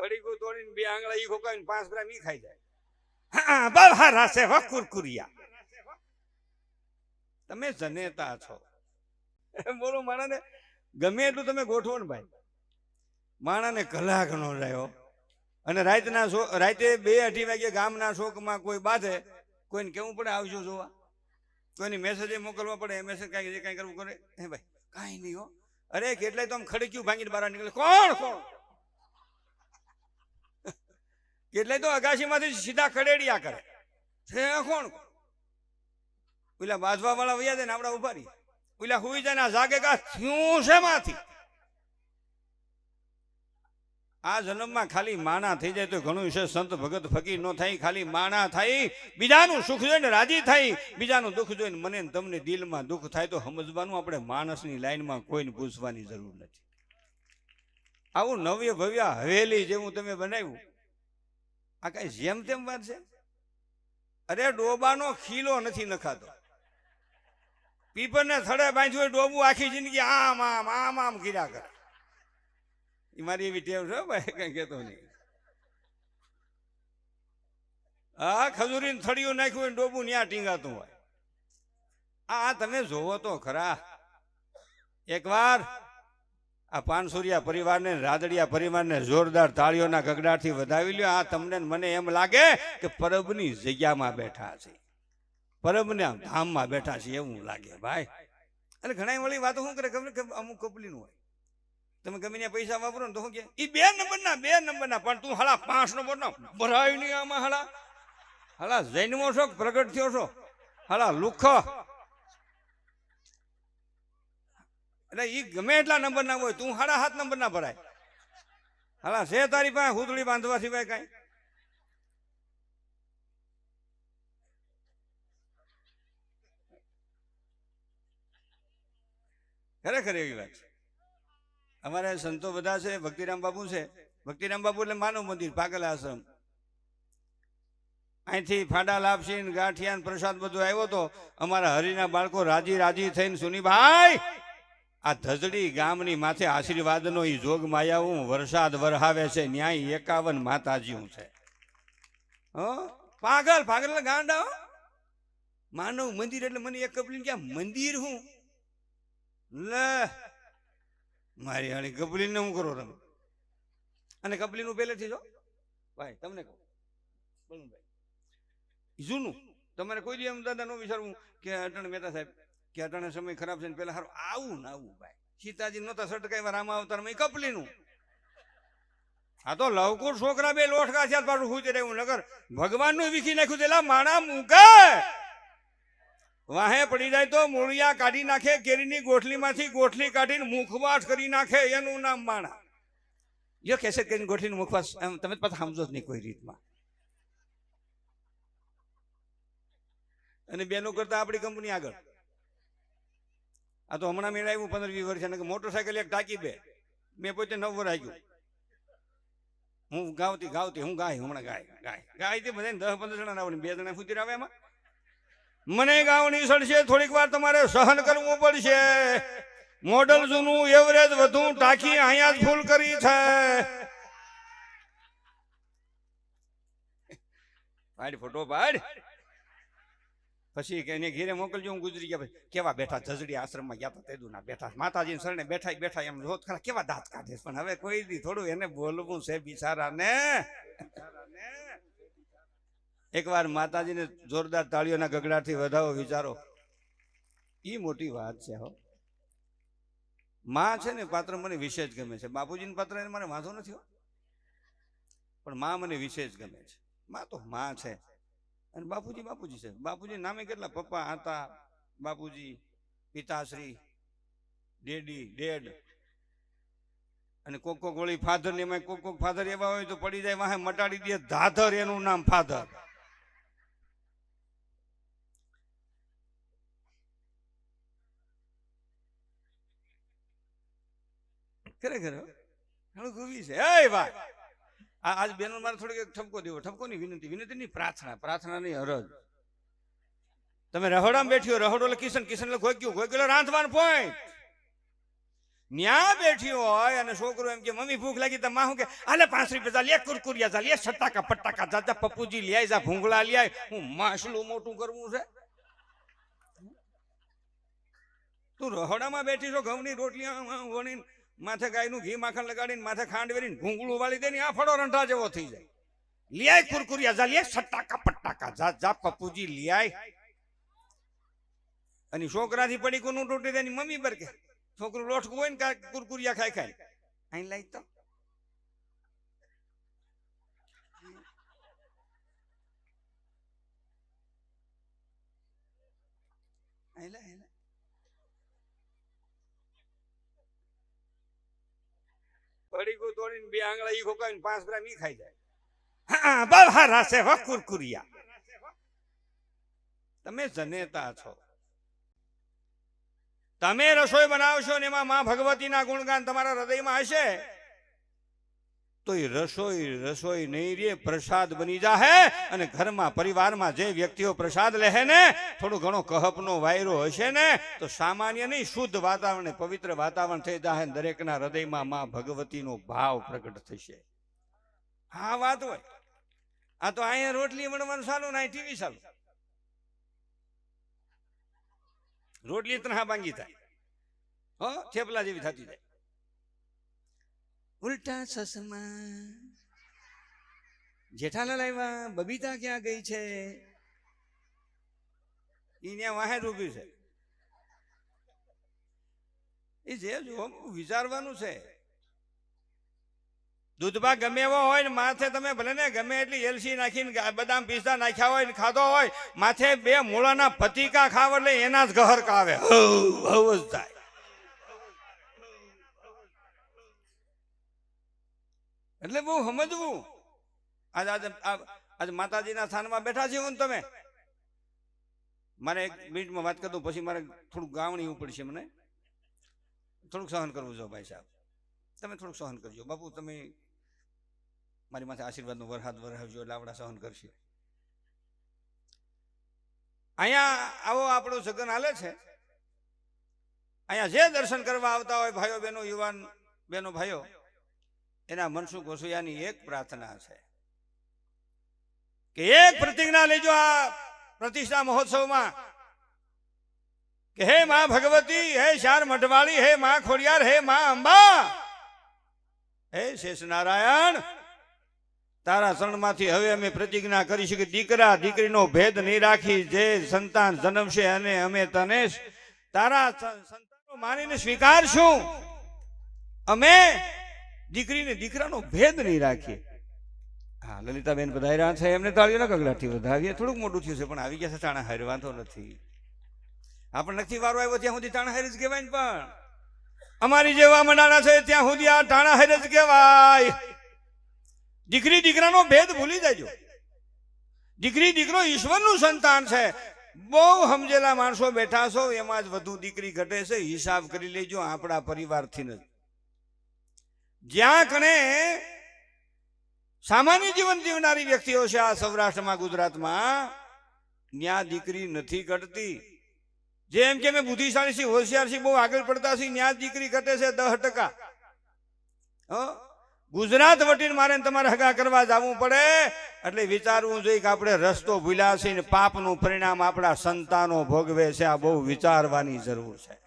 પડીકું તોડીને બે આંગળા ઈ ખોકાવીને પાંચ ગ્રામ ઈ ખાઈ જાય. હા બાબા રાસે હો કુરકુરિયા. તમે જનેતા છો. બોલો માણાને ગમે એટલું તમે ગોઠવો ને ભાઈ. માણાને કલાક નો રહ્યો. અને રાતના રાતે બે અઢી વાગે ગામના શોકમાં કોઈ બાધે કોઈને કેવું પડે આવજો જોવા? કોઈને મેસેજ મોકલવા પડે મેસેજ કાંઈ જે કાંઈ કરવું કરે? હે ભાઈ કાંઈ નહીં હો. અરે કેટલાય તો આમ ખડક્યું ભાંગીને બહાર નીકળે. કોણ કોણ? કેટલાય તો અગાશીમાંથી સીધા ખડેડિયા કરે. છે કોણ? પેલા બાજવા વાળા વૈયા દે ને આપડા ઊભા રહી પેલા હુઈ જાય ને જાગે કા થયું છે માંથી આ જન્મમાં ખાલી માણા થઈ જાય તો ઘણું છે સંત ભગત ફકીર નો થાય, ખાલી માણા થાય, બીજાનું સુખ જોઈને રાજી થાય, બીજાનું દુઃખ જોઈને મને તમને દિલમાં દુઃખ થાય તો સમજવાનું આપણે માણસની લાઈનમાં કોઈને પૂછવાની જરૂર નથી. આવું નવ્ય ભવ્ય હવેલી જેવું તમે બનાવ્યું. આ કઈ જેમ તેમ વાત છે? અરે, ડોબાનો ખીલો નથી નખાતો. પીપરને થડે બાંધ્યું હોય ડોબું આખી જિંદગી આમ આમ આમ આમ કર્યા કરે. એ મારી એવી ટેવ છે ભાઈ, કઈ કહેતો નહીં. હા, ખજૂરીને થળિયું નાખ્યું હોય ડોબું ન્યા ટીંગાતું હોય. આ તમે જોવો તો ખરા. એકવાર આ પાનસુરિયા પરિવારને, રાદડિયા પરિવારને જોરદાર તાળીઓના ગગડાટથી વધાવી લ્યો. આ તમને મને એમ લાગે કે પરબની જગ્યામાં બેઠા છે. પરબના ધામમાં બેઠા છે એવું લાગે ભાઈ. અને ઘણા વળી વાતો શું કરે? ખબર અમુક કપલીનું હોય. તમે ગમે ત્યાં પૈસા વાપરો ને તો શું કે? એ બે નંબરના બે નંબરના, પણ તું હાલા પાંચ નંબરના ભરાયું નહીં આમાં હાલા. હાલા જૈનમો છો પ્રગટ થયો છો? હાલા લુખ. એટલે એ ગમે એટલા નંબર ના હોય, તું સાડા સાત નંબર ના ભરાય. હાલા, છે તારી પાસે હુદડી બાંધવા સિવાય કઈ? ખરેખર એવી વાત છે. અમારે સંતો બધા છે, ભક્તિરામ બાબુ છે. ભક્તિરામ બાબુ એટલે માનવ મંદિર, પાગલ આશ્રમ. અહીંથી ફાડા લાપસી ગાંઠિયા પ્રસાદ બધું આવ્યો તો અમારા હરિના બાળકો રાજી રાજી થઈને, સુનીભાઈ આ ધજડી ગામની માથે આશીર્વાદનો એ જોગ માયાવું, વરસાદ વરહાવે છે, ન્યાય એકાવન માતાજીયું છે. પાગલ પાગલ ગાંડા માનવ મંદિર એટલે મને એક કપલી ક્યાં મંદિર હું? લે, મારી હાળી કપલીને હું કરો તમે અને કપલીનું પહેલેથી જો ભાઈ, તમને કહું. બોલું ભાઈ જૂનું. તમારે કોઈ દી એમ દાદા ન વિચારવું કે અટણ મહેતા સાહેબ કે અટાણે સમય ખરાબ છે ને પેલા હારું, આવું ને આવું ભાઈ. સીતાજી નહોતા સટકાઈ રામા કપલી કપલીનું. આ તો લવકુર છોકરા બે લોટકા છે પાછું હુઈ રહેવું નગર ભગવાનનું વિખી નાખ્યું તેલા માણા મૂકે. વાહે પડી જાય તો મૂળિયા કાઢી નાખે, કેરીની ગોઠલીમાંથી ગોઠલી કાઢીને મુખવાસ કરી નાખે, એનું નામ માણા. જો કેસે કરીને ગોઠલીનું મુખવાસ, એમ તમે પાછા સમજો જ નહીં કોઈ રીતમાં. અને બેનો કરતા આપણી કંપની આગળ. આ તો હમણાં મેળ આવ્યું પંદર વીસ વર્ષ મોટરસાયકલ એક ટાંકી બે. મેં પોતે નવ આવ્યું હું ગાવતી ગાવતી, હું ગાય, હમણાં ગાય ગાય. ગાય તે બધાને દસ પંદર જણા આવડે બે જણા સુધી આવે એમાં. મને ગાવની સડશે, થોડીક વાર તમારે સહન કરવું પડશે. મોડલ જૂનું એવરેજ વધુ ટાંકી અહીંયા જ ફૂલ કરી છે. પાડ ફોટો પાડ. પછી એને ઘેરે મોકલજો, હું ગુજરી ગયા. પછી કેવા બેઠા જજડી આશ્રમમાં ગયા હતા તેદુ ના બેઠા. માતાજીને શરણે બેઠા બેઠા એમ જોત ખરા, કેવા દાંત કાઢે પણ હવે કોઈ દી થોડું એને બોલવું છે બિચારાને. એકવાર માતાજીને જોરદાર તાળીઓના ગગડાથી વધાવો, વિચારો. એ મોટી વાત છે, હો. માં છે ને, પાત્ર મને વિશેષ ગમે છે. બાપુજીનું પાત્ર એને મને વાંધો નથી, હો. પણ માં મને વિશેષ ગમે છે. માં તો માં છે. અને બાપુજી બાપુજી છે. બાપુજી નામે કેટલા પપ્પા હતા? બાપુજી, પિતાશ્રી, ડેડી, ડેડ. અને કોક કોક વળી ફાધર ને એમાં કોક કોક ફાધર એવા હોય તો પડી જાય વાહે મટાડી દે. ધાધર એનું નામ ફાધર ખરેખર. ઘણું ખૂબી છે. એ ભાઈ! આજ બેનો મારે થોડીક ઠપકો દેવો. ઠપકો ની વિનંતી. વિનંતી ની પ્રાર્થના. પ્રાર્થના ની અરજ. તમે રહોડામાં બેઠી હો રહોડો એટલે કિશન કિશન એટલે ગોગ્યું ગોગ્યું રાંધવાનું પોઈન્ટ ન્યા બેઠી હોય અને છોકરો એમ કે, મમ્મી, ભૂખ લાગી. તો માં શું કે, આલે પાંચ રૂપિયા જા લે કુરકુરિયા જા, લે છટાકા પટાકા જા જા પપ્પુજી લ્યાય, જા ભૂંગળા લ્યાય. હું માસલું મોટું કરવું છે? તું રહોડામાં બેઠી છો, ઘઉંની રોટલી વણીને માથે ગાયનું ઘી માખણ લગાડીને માથે ખાંડ વેરીને ઘૂંગળું વાળી દે ને આ ફળો રંઠા જેવો થઈ જાય. લિયાય કુરકુરિયા જા, લિયાય છટાકા પટાકા જા જા પપ્પુજી, લિયાય. અને છોકરાથી પડી કોનું તૂટી દે મમ્મી પર કે, છોકરું લોટકું હોય ને કાંઈક કુરકુરિયા ખાઈ ખાય અહીં લઈ તો. પડીકું તોડીને બે આંગળા ઈ ખોકાવીને પાંચ ગ્રામ ઈ ખાઈ જાય. હા બહાર હશે હો, કુરકુરિયા. તમે જનેતા છો. તમે રસોઈ બનાવશો ને એમાં માં ભગવતીના ગુણગાન તમારા હૃદયમાં હશે? તો એ રસોઈ રસોઈ નહીં રે, પ્રસાદ બની જાહે અને ઘરમાં, પરિવારમાં જે વ્યક્તિઓ પ્રસાદ લેહે ને, થોડું ઘણો કહપનો વાયરો હશે ને, તો સામાન્ય નહીં, શુદ્ધ વાતાવરણ પવિત્ર વાતાવરણ થઈ જાહે દરેકના હૃદયમાં માં ભગવતીનો ભાવ પ્રગટ થશે. હા વાત હોય. આ તો અહીંયા રોટલી વણવાનું ચાલુ ને અહીં ટીવી ચાલુ. રોટલી ત્રહા ભાંગી થાય. હો, થેપલા જેવી થતી જાય. ઉલટા સસમા. જેઠાલાલ આવ્યા, બબીતા ક્યાં ગઈ છે? એને વાહેર વાહે જ છે. એ જે વિચારવાનું છે. દૂધમાં ગમે એવો હોય ને માથે તમે ભલે ને ગમે એટલી એલસી નાખીને બદામ પિસ્તા નાખ્યા હોય ને ખાધો હોય, માથે બે મૂળાના પતિકા ખાવ એટલે એના જ ગહર કાવે હવ જ થાય. એટલે બહુ સમજવું. આજ આજે માતાજીના સ્થાનમાં બેઠા છો ને તમે? મારે એક મિનિટમાં વાત કરતો પછી મારે થોડુંક ગાવણી એવું પડશે મને. થોડુંક સહન કરવું જો ભાઈ સાહેબ. તમે થોડુંક સહન કરજો. બાપુ, તમે મારી માથે આશીર્વાદનો વરહાદ વરહાવજો એટલે આપણા સહન કરશે. અહીંયા આવો આપણો સગન હાલે છે. અહીંયા જે દર્શન કરવા આવતા હોય ભાઈઓ, બહેનો, યુવાન બહેનો, ભાઈઓ એના મનસુખ વસુયાની એક પ્રાર્થના છે કે એક પ્રતિજ્ઞા લેજો આ પ્રતિષ્ઠા મહોત્સવમાં કે હે માં ભગવતી, હે શાર મઠવાળી હે માં ખોડિયાર, હે માં અંબા, હે શેષ નારાયણ, તારા શરણમાંથી હવે અમે પ્રતિજ્ઞા કરીશું કે દીકરા, દીકરીનો ભેદ નહીં રાખી, જે સંતાન જન્મશે અને અમે તને તારા સંતાનો માનીને સ્વીકારશું. અમે દીકરીને દીકરાનો ભેદ નહીં રાખીએ. હા, લલિતાબેન પધાર્યા છે, એમને તાળીઓના કગલાથી વધાવીએ. થોડુંક મોટું થયું છે, પણ આવી ગયા છે, તાણા હારે, વાંધો નથી. આપણે નથી વારો આવ્યો ત્યાં સુધી તાણા હારે જ કહેવાય ને પણ. અમારી જેવા મંડાણા છે, ત્યાં સુધી આ તાણા હારે જ કહેવાય. દીકરી, દીકરાનો ભેદ ભૂલી જાયજો દીકરી, દીકરો ઈશ્વરનું સંતાન છે. બહુ સમજેલા માણસો બેઠા છો, એમાં જ વધુ દીકરી ઘટે છે. હિસાબ કરી લેજો, આપણા પરિવારથી જ જ્યાં કણે સામાન્ય જીવન જીવનારી વ્યક્તિઓ છે આ સૌરાષ્ટ્રમાં, ગુજરાતમાં, ત્યાં દીકરી નથી ઘટતી. જેમ કે મેં બુદ્ધિશાળી છે હોશિયાર છે બહુ આગળ પડતા છે ત્યાં દીકરી ઘટે છે દસ ટકા? ગુજરાત વટીને મારે તમારે હગા કરવા જવું પડે. એટલે વિચારવું જોઈએ કે આપણે રસ્તો ભૂલ્યા છે ને પાપનું પરિણામ આપણા સંતાનો ભોગવે છે. આ બહુ વિચારવાની જરૂર છે.